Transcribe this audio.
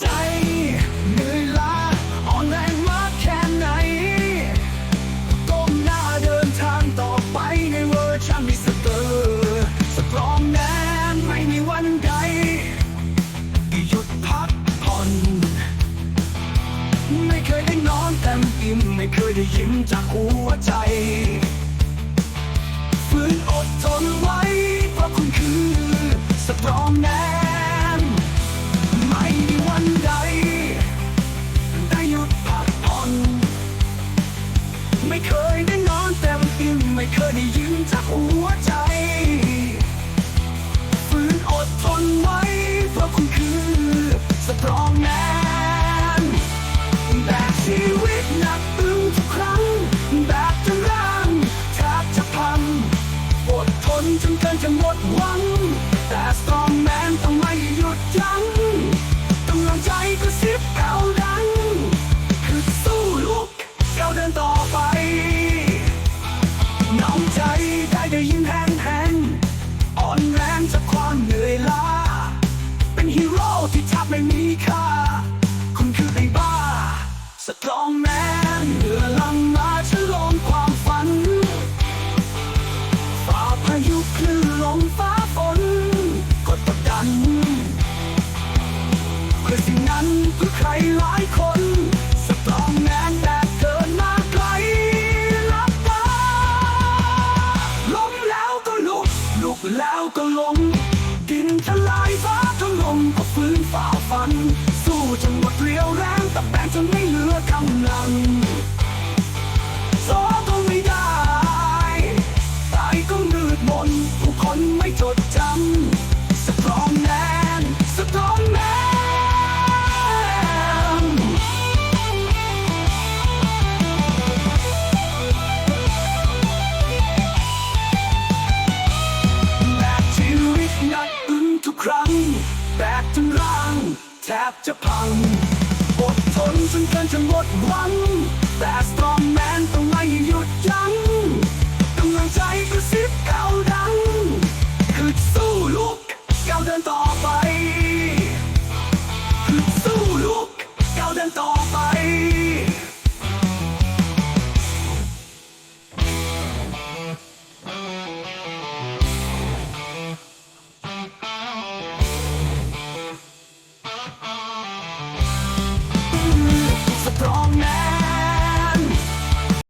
ใจ เหนื่อยล้าอ่อนแรงมากแค่ไหนก้มหน้าเดินทางต่อไปในเวอร์ชันมิสเตอร์สตรองแนนไม่มีวันใดหยุดพักผ่อน ไม่เคยได้นอนเต็มอิ่มไม่เคยได้ยิ้มจากหัวใจ เคยได้นอนเต็มอิ่มไม่เคยได้ยิ้มจากหัวใจฝืนอดทนไว้เพราะคุณคือสตรองแมนแบกชีวิตหนักตึงทุกครั้งแบกจนร่างแทบจะพังอดทนจนเกินจะหมดหวัง แต่สตรองแมนต้องไม่หยุดยั้งกำลังใจก็ซิ องใจได้ได้ยินแห้งแห้งอ่อนแรงจากความเหนื่อยล้า เป็นฮีโร่ที่แทบไม่มีค่า คุณคือไอ้บ้าสตรองแมนเหนือลังมาฉลองความฝันฝ่าพายุคลื่นลมฟ้าฝนกดกดันเพื่อสิ่งนั้นเพื่อใครหลายคน กแล้วก็ลง ดินทลายฟ้าถล่มก็ฟื้นฝ่าฟัน สู้จนหมดเรียวแรงแต่แบงจนไม่เหลือกำลังซอก็ไม่ได้ตายก็มืดมนผู้คนไม่จดจำัง แทบจะพัง อดทนจนเกินจะหมดหวัง แต่สตรองแมนต้องไม่หยุดยั้งกำลังใจกระซิบเก้าดังคือสู้ลุกเก้าเดินต่อไปคือสู้ลุกเก้าเดินต่อไป